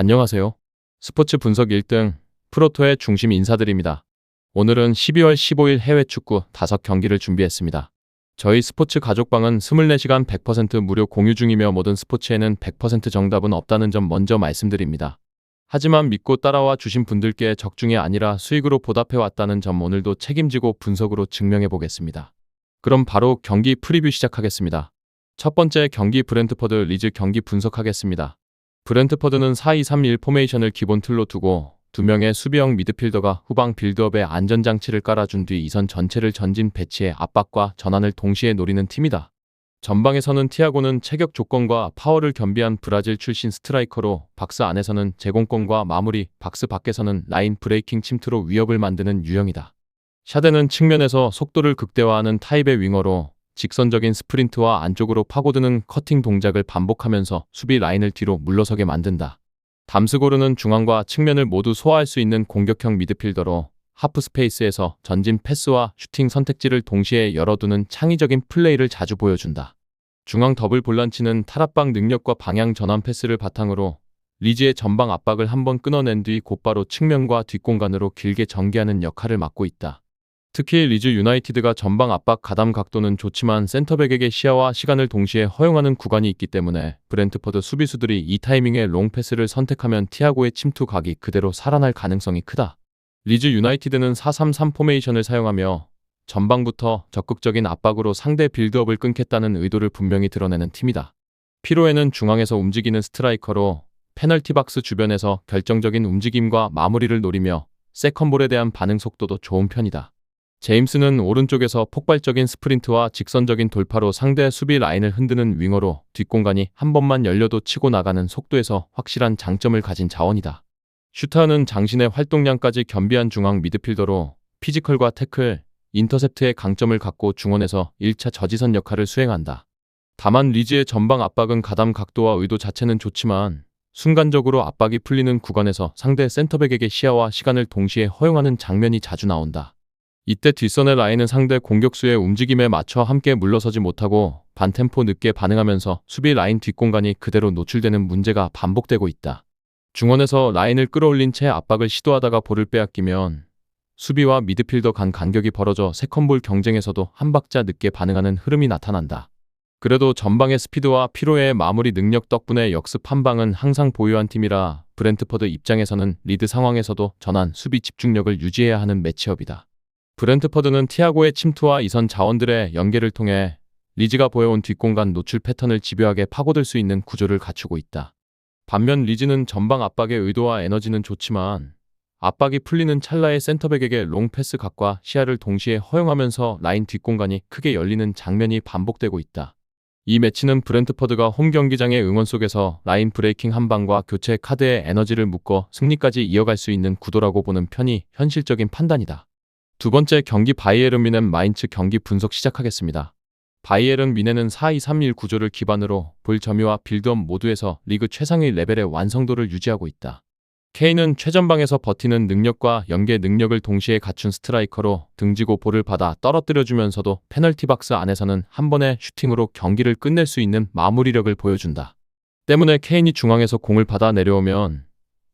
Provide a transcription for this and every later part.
안녕하세요. 스포츠 분석 1등 프로토의 중심 인사드립니다. 오늘은 12월 15일 해외 축구 5경기를 준비했습니다. 저희 스포츠 가족방은 24시간 100% 무료 공유 중이며 모든 스포츠에는 100% 정답은 없다는 점 먼저 말씀드립니다. 하지만 믿고 따라와 주신 분들께 적중이 아니라 수익으로 보답해 왔다는 점 오늘도 책임지고 분석으로 증명해 보겠습니다. 그럼 바로 경기 프리뷰 시작하겠습니다. 첫 번째 경기 브렌트퍼드 리즈 경기 분석하겠습니다. 브렌트퍼드는 4-2-3-1 포메이션을 기본 틀로 두고 두 명의 수비형 미드필더가 후방 빌드업에 안전장치를 깔아준 뒤 이선 전체를 전진 배치해 압박과 전환을 동시에 노리는 팀이다. 전방에서는 티아고는 체격 조건과 파워를 겸비한 브라질 출신 스트라이커로 박스 안에서는 제공권과 마무리, 박스 밖에서는 라인 브레이킹 침투로 위협을 만드는 유형이다. 샤데는 측면에서 속도를 극대화하는 타입의 윙어로 직선적인 스프린트와 안쪽으로 파고드는 커팅 동작을 반복하면서 수비 라인을 뒤로 물러서게 만든다. 담스고르는 중앙과 측면을 모두 소화할 수 있는 공격형 미드필더로 하프 스페이스에서 전진 패스와 슈팅 선택지를 동시에 열어두는 창의적인 플레이를 자주 보여준다. 중앙 더블 볼란치는 탈압박 능력과 방향 전환 패스를 바탕으로 리즈의 전방 압박을 한번 끊어낸 뒤 곧바로 측면과 뒷공간으로 길게 전개하는 역할을 맡고 있다. 특히 리즈 유나이티드가 전방 압박 가담 각도는 좋지만 센터백에게 시야와 시간을 동시에 허용하는 구간이 있기 때문에 브렌트퍼드 수비수들이 이 타이밍에 롱패스를 선택하면 티아고의 침투 각이 그대로 살아날 가능성이 크다. 리즈 유나이티드는 4-3-3 포메이션을 사용하며 전방부터 적극적인 압박으로 상대 빌드업을 끊겠다는 의도를 분명히 드러내는 팀이다. 피로에는 중앙에서 움직이는 스트라이커로 페널티 박스 주변에서 결정적인 움직임과 마무리를 노리며 세컨볼에 대한 반응 속도도 좋은 편이다. 제임스는 오른쪽에서 폭발적인 스프린트와 직선적인 돌파로 상대 수비 라인을 흔드는 윙어로 뒷공간이 한 번만 열려도 치고 나가는 속도에서 확실한 장점을 가진 자원이다. 슈타는 장신의 활동량까지 겸비한 중앙 미드필더로 피지컬과 태클, 인터셉트의 강점을 갖고 중원에서 1차 저지선 역할을 수행한다. 다만 리즈의 전방 압박은 가담 각도와 의도 자체는 좋지만 순간적으로 압박이 풀리는 구간에서 상대 센터백에게 시야와 시간을 동시에 허용하는 장면이 자주 나온다. 이때 뒷선의 라인은 상대 공격수의 움직임에 맞춰 함께 물러서지 못하고 반템포 늦게 반응하면서 수비 라인 뒷공간이 그대로 노출되는 문제가 반복되고 있다. 중원에서 라인을 끌어올린 채 압박을 시도하다가 볼을 빼앗기면 수비와 미드필더 간 간격이 벌어져 세컨볼 경쟁에서도 한 박자 늦게 반응하는 흐름이 나타난다. 그래도 전방의 스피드와 피로의 마무리 능력 덕분에 역습 한 방은 항상 보유한 팀이라 브렌트퍼드 입장에서는 리드 상황에서도 전환 수비 집중력을 유지해야 하는 매치업이다. 브렌트퍼드는 티아고의 침투와 이선 자원들의 연계를 통해 리즈가 보여온 뒷공간 노출 패턴을 집요하게 파고들 수 있는 구조를 갖추고 있다. 반면 리즈는 전방 압박의 의도와 에너지는 좋지만 압박이 풀리는 찰나의 센터백에게 롱패스 각과 시야를 동시에 허용하면서 라인 뒷공간이 크게 열리는 장면이 반복되고 있다. 이 매치는 브렌트퍼드가 홈 경기장의 응원 속에서 라인 브레이킹 한 방과 교체 카드의 에너지를 묶어 승리까지 이어갈 수 있는 구도라고 보는 편이 현실적인 판단이다. 두 번째 경기 바이에른 미넨 마인츠 경기 분석 시작하겠습니다. 바이에른 미넨은 4-2-3-1 구조를 기반으로 볼 점유와 빌드업 모두에서 리그 최상의 레벨의 완성도를 유지하고 있다. 케인은 최전방에서 버티는 능력과 연계 능력을 동시에 갖춘 스트라이커로 등지고 볼을 받아 떨어뜨려주면서도 페널티 박스 안에서는 한 번의 슈팅으로 경기를 끝낼 수 있는 마무리력을 보여준다. 때문에 케인이 중앙에서 공을 받아 내려오면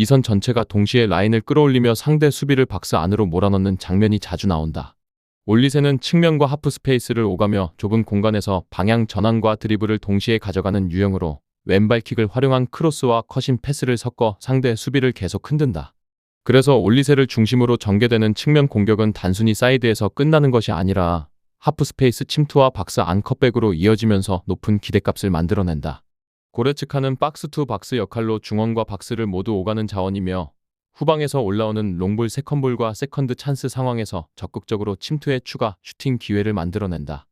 이 선 전체가 동시에 라인을 끌어올리며 상대 수비를 박스 안으로 몰아넣는 장면이 자주 나온다. 올리세는 측면과 하프 스페이스를 오가며 좁은 공간에서 방향 전환과 드리블을 동시에 가져가는 유형으로 왼발킥을 활용한 크로스와 컷인 패스를 섞어 상대 수비를 계속 흔든다. 그래서 올리세를 중심으로 전개되는 측면 공격은 단순히 사이드에서 끝나는 것이 아니라 하프 스페이스 침투와 박스 안 컷백으로 이어지면서 높은 기대값을 만들어낸다. 고레츠카는 박스 투 박스 역할로 중원과 박스를 모두 오가는 자원이며 후방에서 올라오는 롱볼 세컨볼과 세컨드 찬스 상황에서 적극적으로 침투에 추가 슈팅 기회를 만들어낸다.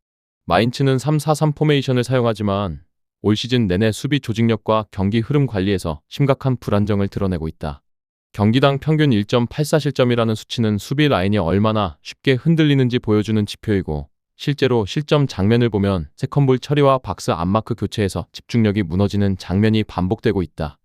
마인츠는 3-4-3 포메이션을 사용하지만 올 시즌 내내 수비 조직력과 경기 흐름 관리에서 심각한 불안정을 드러내고 있다. 경기당 평균 1.84 실점이라는 수치는 수비 라인이 얼마나 쉽게 흔들리는지 보여주는 지표이고 실제로 실점 장면을 보면 세컨볼 처리와 박스 안마크 교체에서 집중력이 무너지는 장면이 반복되고 있다.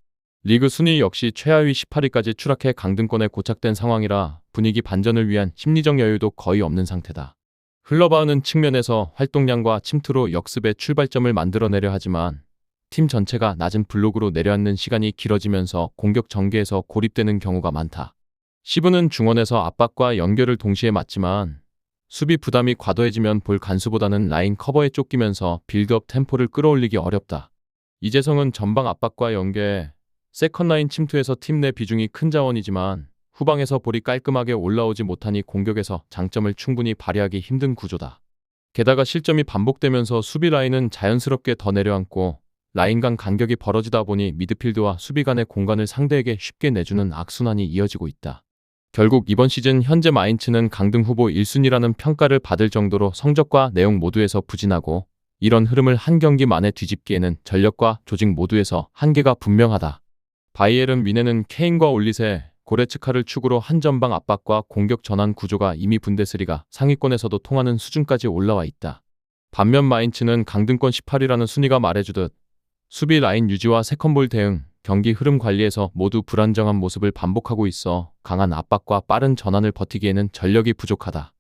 리그 순위 역시 최하위 18위까지 추락해 강등권에 고착된 상황이라 분위기 반전을 위한 심리적 여유도 거의 없는 상태다. 흘러바우는 측면에서 활동량과 침투로 역습의 출발점을 만들어내려 하지만 팀 전체가 낮은 블록으로 내려앉는 시간이 길어지면서 공격 전개에서 고립되는 경우가 많다. 시브는 중원에서 압박과 연결을 동시에 맞지만 수비 부담이 과도해지면 볼 간수보다는 라인 커버에 쫓기면서 빌드업 템포를 끌어올리기 어렵다. 이재성은 전방 압박과 연계, 세컨라인 침투에서 팀 내 비중이 큰 자원이지만 후방에서 볼이 깔끔하게 올라오지 못하니 공격에서 장점을 충분히 발휘하기 힘든 구조다. 게다가 실점이 반복되면서 수비 라인은 자연스럽게 더 내려앉고 라인 간 간격이 벌어지다 보니 미드필드와 수비 간의 공간을 상대에게 쉽게 내주는 악순환이 이어지고 있다. 결국 이번 시즌 현재 마인츠는 강등 후보 1순위라는 평가를 받을 정도로 성적과 내용 모두에서 부진하고 이런 흐름을 한 경기 만에 뒤집기에는 전력과 조직 모두에서 한계가 분명하다. 바이에른 미네는 케인과 올리세, 고레츠카를 축으로 한 전방 압박과 공격 전환 구조가 이미 분데스리가 상위권에서도 통하는 수준까지 올라와 있다. 반면 마인츠는 강등권 18위라는 순위가 말해주듯 수비 라인 유지와 세컨볼 대응, 경기 흐름 관리에서 모두 불안정한 모습을 반복하고 있어 강한 압박과 빠른 전환을 버티기에는 전력이 부족하다.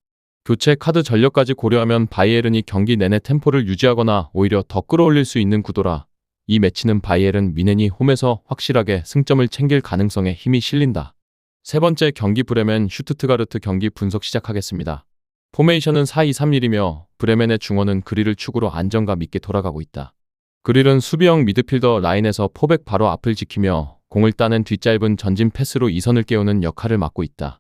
교체 카드 전력까지 고려하면 바이에른이 경기 내내 템포를 유지하거나 오히려 더 끌어올릴 수 있는 구도라 이 매치는 바이에른 미넨이 홈에서 확실하게 승점을 챙길 가능성에 힘이 실린다. 세 번째 경기 브레멘 슈투트가르트 경기 분석 시작하겠습니다. 포메이션은 4-2-3-1이며 브레멘의 중원은 그릴을 축으로 안정감 있게 돌아가고 있다. 그릴은 수비형 미드필더 라인에서 포백 바로 앞을 지키며 공을 따낸 뒷짧은 전진 패스로 이선을 깨우는 역할을 맡고 있다.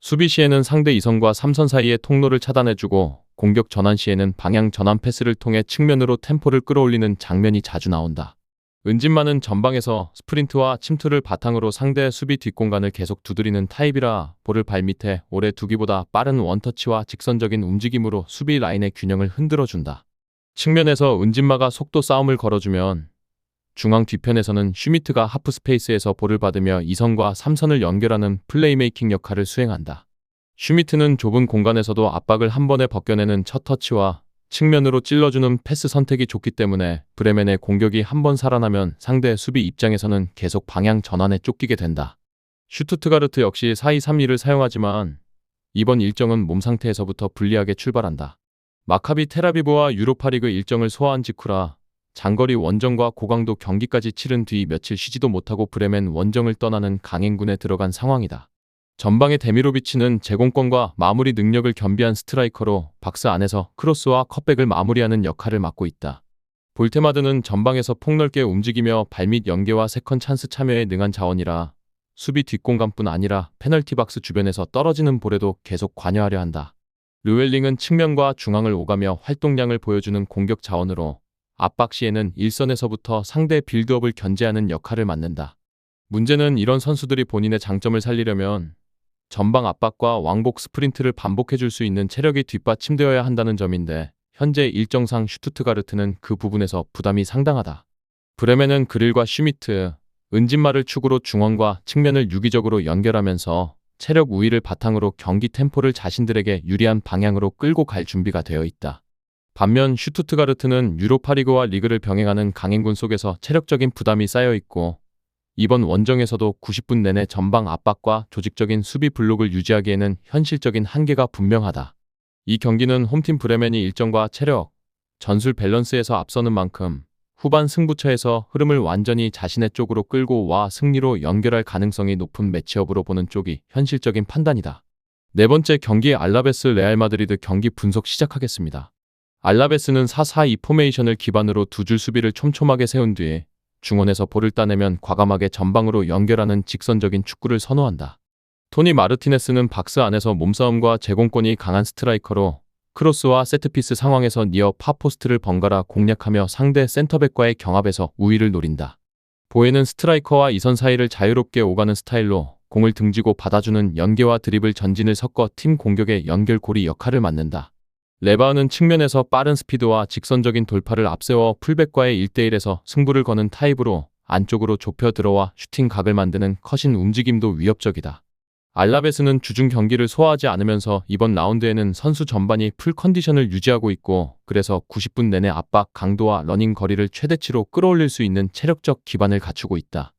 수비 시에는 상대 이선과 3선 사이의 통로를 차단해주고 공격 전환 시에는 방향 전환 패스를 통해 측면으로 템포를 끌어올리는 장면이 자주 나온다. 은진만은 전방에서 스프린트와 침투를 바탕으로 상대 수비 뒷공간을 계속 두드리는 타입이라 볼을 발밑에 오래 두기보다 빠른 원터치와 직선적인 움직임으로 수비 라인의 균형을 흔들어준다. 측면에서 은진마가 속도 싸움을 걸어주면 중앙 뒤편에서는 슈미트가 하프 스페이스에서 볼을 받으며 2선과 3선을 연결하는 플레이메이킹 역할을 수행한다. 슈미트는 좁은 공간에서도 압박을 한 번에 벗겨내는 첫 터치와 측면으로 찔러주는 패스 선택이 좋기 때문에 브레멘의 공격이 한 번 살아나면 상대 수비 입장에서는 계속 방향 전환에 쫓기게 된다. 슈투트가르트 역시 4-2-3-2를 사용하지만 이번 일정은 몸 상태에서부터 불리하게 출발한다. 마카비 테라비브와 유로파리그 일정을 소화한 직후라 장거리 원정과 고강도 경기까지 치른 뒤 며칠 쉬지도 못하고 브레멘 원정을 떠나는 강행군에 들어간 상황이다. 전방의 데미로비치는 제공권과 마무리 능력을 겸비한 스트라이커로 박스 안에서 크로스와 컵백을 마무리하는 역할을 맡고 있다. 볼테마드는 전방에서 폭넓게 움직이며 발밑 연계와 세컨 찬스 참여에 능한 자원이라 수비 뒷공간뿐 아니라 페널티 박스 주변에서 떨어지는 볼에도 계속 관여하려 한다. 르웰링은 측면과 중앙을 오가며 활동량을 보여주는 공격 자원으로 압박 시에는 일선에서부터 상대 빌드업을 견제하는 역할을 맡는다. 문제는 이런 선수들이 본인의 장점을 살리려면 전방 압박과 왕복 스프린트를 반복해 줄 수 있는 체력이 뒷받침되어야 한다는 점인데 현재 일정상 슈투트가르트는 그 부분에서 부담이 상당하다. 브레멘은 그릴과 슈미트, 은진마를 축으로 중원과 측면을 유기적으로 연결하면서 체력 우위를 바탕으로 경기 템포를 자신들에게 유리한 방향으로 끌고 갈 준비가 되어 있다. 반면 슈투트가르트는 유로파리그와 리그를 병행하는 강행군 속에서 체력적인 부담이 쌓여 있고 이번 원정에서도 90분 내내 전방 압박과 조직적인 수비 블록을 유지하기에는 현실적인 한계가 분명하다. 이 경기는 홈팀 브레멘이 일정과 체력, 전술 밸런스에서 앞서는 만큼 후반 승부처에서 흐름을 완전히 자신의 쪽으로 끌고 와 승리로 연결할 가능성이 높은 매치업으로 보는 쪽이 현실적인 판단이다. 네 번째 경기 알라베스 레알 마드리드 경기 분석 시작하겠습니다. 알라베스는 4-4-2 포메이션을 기반으로 두 줄 수비를 촘촘하게 세운 뒤에 중원에서 볼을 따내면 과감하게 전방으로 연결하는 직선적인 축구를 선호한다. 토니 마르티네스는 박스 안에서 몸싸움과 제공권이 강한 스트라이커로 크로스와 세트피스 상황에서 니어 파포스트를 번갈아 공략하며 상대 센터백과의 경합에서 우위를 노린다. 보에는 스트라이커와 이선 사이를 자유롭게 오가는 스타일로 공을 등지고 받아주는 연계와 드리블 전진을 섞어 팀 공격의 연결고리 역할을 맡는다. 레바우는 측면에서 빠른 스피드와 직선적인 돌파를 앞세워 풀백과의 1대1에서 승부를 거는 타입으로 안쪽으로 좁혀 들어와 슈팅 각을 만드는 컷인 움직임도 위협적이다. 알라베스는 주중 경기를 소화하지 않으면서 이번 라운드에는 선수 전반이 풀 컨디션을 유지하고 있고 그래서 90분 내내 압박, 강도와 러닝 거리를 최대치로 끌어올릴 수 있는 체력적 기반을 갖추고 있다.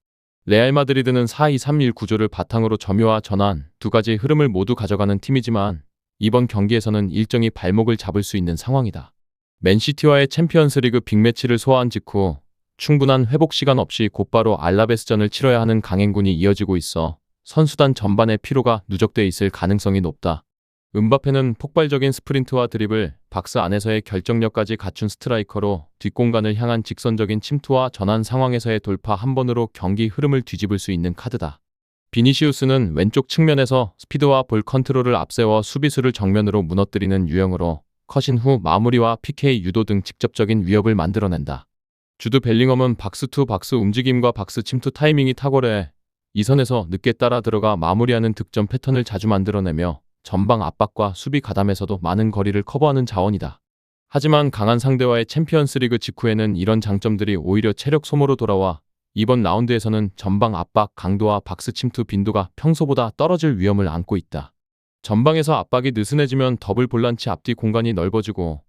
레알 마드리드는 4-2-3-1 구조를 바탕으로 점유와 전환 두 가지 흐름을 모두 가져가는 팀이지만 이번 경기에서는 일정이 발목을 잡을 수 있는 상황이다. 맨시티와의 챔피언스리그 빅매치를 소화한 직후 충분한 회복 시간 없이 곧바로 알라베스전을 치러야 하는 강행군이 이어지고 있어 선수단 전반의 피로가 누적돼 있을 가능성이 높다. 은바페는 폭발적인 스프린트와 드리블, 박스 안에서의 결정력까지 갖춘 스트라이커로 뒷공간을 향한 직선적인 침투와 전환 상황에서의 돌파 한 번으로 경기 흐름을 뒤집을 수 있는 카드다. 비니시우스는 왼쪽 측면에서 스피드와 볼 컨트롤을 앞세워 수비수를 정면으로 무너뜨리는 유형으로 컷인 후 마무리와 PK 유도 등 직접적인 위협을 만들어낸다. 주드 벨링엄은 박스 투 박스 움직임과 박스 침투 타이밍이 탁월해 이 선에서 늦게 따라 들어가 마무리하는 득점 패턴을 자주 만들어내며 전방 압박과 수비 가담에서도 많은 거리를 커버하는 자원이다. 하지만 강한 상대와의 챔피언스 리그 직후에는 이런 장점들이 오히려 체력 소모로 돌아와 이번 라운드에서는 전방 압박 강도와 박스 침투 빈도가 평소보다 떨어질 위험을 안고 있다. 전방에서 압박이 느슨해지면 더블 볼란치 앞뒤 공간이 넓어지고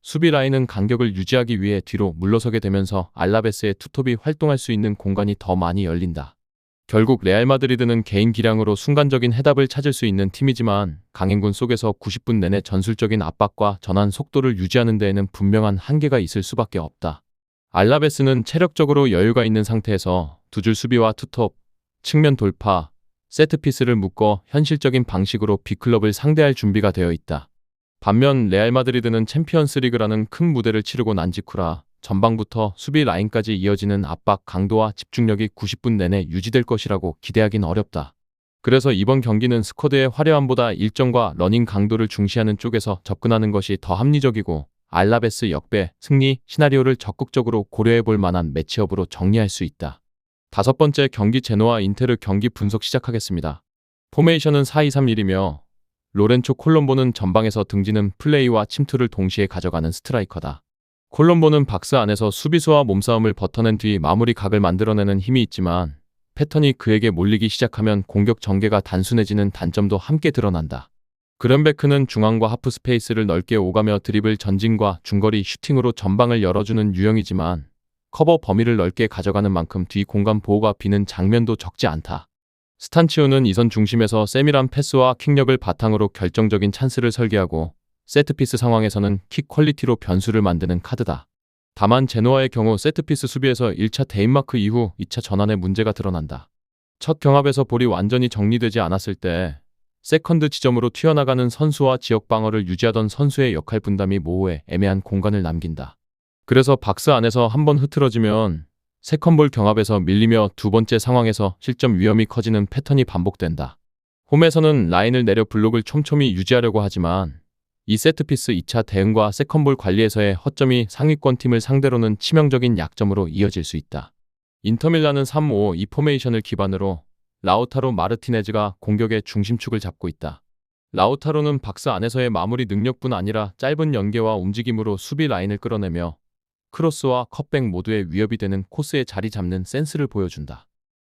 수비 라인은 간격을 유지하기 위해 뒤로 물러서게 되면서 알라베스의 투톱이 활동할 수 있는 공간이 더 많이 열린다. 결국 레알 마드리드는 개인 기량으로 순간적인 해답을 찾을 수 있는 팀이지만 강행군 속에서 90분 내내 전술적인 압박과 전환 속도를 유지하는 데에는 분명한 한계가 있을 수밖에 없다. 알라베스는 체력적으로 여유가 있는 상태에서 두 줄 수비와 투톱, 측면 돌파, 세트피스를 묶어 현실적인 방식으로 B클럽을 상대할 준비가 되어 있다. 반면 레알 마드리드는 챔피언스 리그라는 큰 무대를 치르고 난 직후라 전방부터 수비 라인까지 이어지는 압박 강도와 집중력이 90분 내내 유지될 것이라고 기대하긴 어렵다. 그래서 이번 경기는 스쿼드의 화려함보다 일정과 러닝 강도를 중시하는 쪽에서 접근하는 것이 더 합리적이고 알라베스 역배, 승리, 시나리오를 적극적으로 고려해 볼 만한 매치업으로 정리할 수 있다. 다섯 번째 경기 제노와 인테르 경기 분석 시작하겠습니다. 포메이션은 4-2-3-1이며 로렌초 콜롬보는 전방에서 등지는 플레이와 침투를 동시에 가져가는 스트라이커다. 콜롬보는 박스 안에서 수비수와 몸싸움을 버텨낸 뒤 마무리 각을 만들어내는 힘이 있지만 패턴이 그에게 몰리기 시작하면 공격 전개가 단순해지는 단점도 함께 드러난다. 그런베크는 중앙과 하프 스페이스를 넓게 오가며 드리블 전진과 중거리 슈팅으로 전방을 열어주는 유형이지만 커버 범위를 넓게 가져가는 만큼 뒤 공간 보호가 비는 장면도 적지 않다. 스탄치오는 이선 중심에서 세밀한 패스와 킥력을 바탕으로 결정적인 찬스를 설계하고 세트피스 상황에서는 킥 퀄리티로 변수를 만드는 카드다. 다만 제노아의 경우 세트피스 수비에서 1차 데인마크 이후 2차 전환에 문제가 드러난다. 첫 경합에서 볼이 완전히 정리되지 않았을 때 세컨드 지점으로 튀어나가는 선수와 지역 방어를 유지하던 선수의 역할 분담이 모호해 애매한 공간을 남긴다. 그래서 박스 안에서 한 번 흐트러지면 세컨볼 경합에서 밀리며 두 번째 상황에서 실점 위험이 커지는 패턴이 반복된다. 홈에서는 라인을 내려 블록을 촘촘히 유지하려고 하지만 이 세트피스 2차 대응과 세컨볼 관리에서의 허점이 상위권 팀을 상대로는 치명적인 약점으로 이어질 수 있다. 인터밀라는 3-5-2 포메이션을 기반으로 라우타로 마르티네즈가 공격의 중심축을 잡고 있다. 라우타로는 박스 안에서의 마무리 능력뿐 아니라 짧은 연계와 움직임으로 수비 라인을 끌어내며 크로스와 컷백 모두의 위협이 되는 코스에 자리 잡는 센스를 보여준다.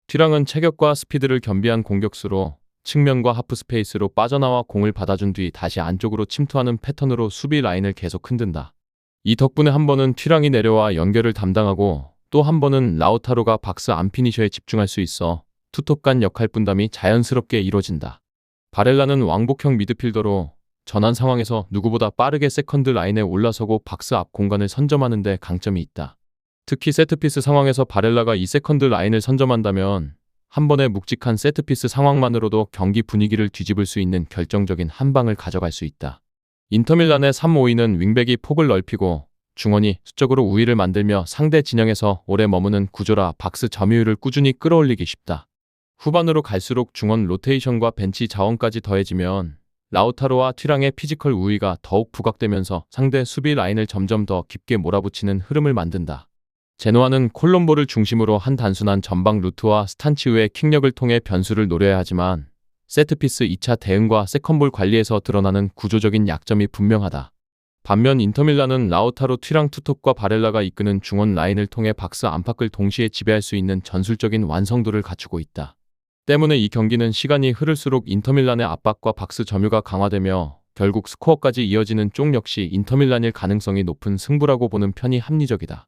튀랑은 체격과 스피드를 겸비한 공격수로 측면과 하프 스페이스로 빠져나와 공을 받아준 뒤 다시 안쪽으로 침투하는 패턴으로 수비 라인을 계속 흔든다. 이 덕분에 한 번은 튀랑이 내려와 연결을 담당하고 또 한 번은 라우타로가 박스 안 피니셔에 집중할 수 있어 투톱 간 역할 분담이 자연스럽게 이루어진다. 바렐라는 왕복형 미드필더로 전환 상황에서 누구보다 빠르게 세컨드 라인에 올라서고 박스 앞 공간을 선점하는 데 강점이 있다. 특히 세트피스 상황에서 바렐라가 이 세컨드 라인을 선점한다면 한 번의 묵직한 세트피스 상황만으로도 경기 분위기를 뒤집을 수 있는 결정적인 한 방을 가져갈 수 있다. 인터밀란의 3-5-2는 윙백이 폭을 넓히고 중원이 수적으로 우위를 만들며 상대 진영에서 오래 머무는 구조라 박스 점유율을 꾸준히 끌어올리기 쉽다. 후반으로 갈수록 중원 로테이션과 벤치 자원까지 더해지면 라우타로와 튀랑의 피지컬 우위가 더욱 부각되면서 상대 수비 라인을 점점 더 깊게 몰아붙이는 흐름을 만든다. 제노아는 콜롬보를 중심으로 한 단순한 전방 루트와 스탄치우의 킥력을 통해 변수를 노려야 하지만 세트피스 2차 대응과 세컨볼 관리에서 드러나는 구조적인 약점이 분명하다. 반면 인터밀라는 라우타로 튀랑 투톱과 바렐라가 이끄는 중원 라인을 통해 박스 안팎을 동시에 지배할 수 있는 전술적인 완성도를 갖추고 있다. 때문에 이 경기는 시간이 흐를수록 인터밀란의 압박과 박스 점유가 강화되며 결국 스코어까지 이어지는 쪽 역시 인터밀란일 가능성이 높은 승부라고 보는 편이 합리적이다.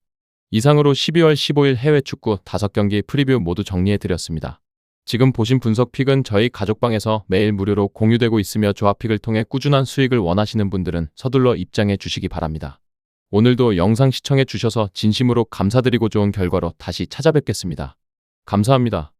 이상으로 12월 15일 해외 축구 5경기 프리뷰 모두 정리해 드렸습니다. 지금 보신 분석 픽은 저희 가족방에서 매일 무료로 공유되고 있으며 조합 픽을 통해 꾸준한 수익을 원하시는 분들은 서둘러 입장해 주시기 바랍니다. 오늘도 영상 시청해 주셔서 진심으로 감사드리고 좋은 결과로 다시 찾아뵙겠습니다. 감사합니다.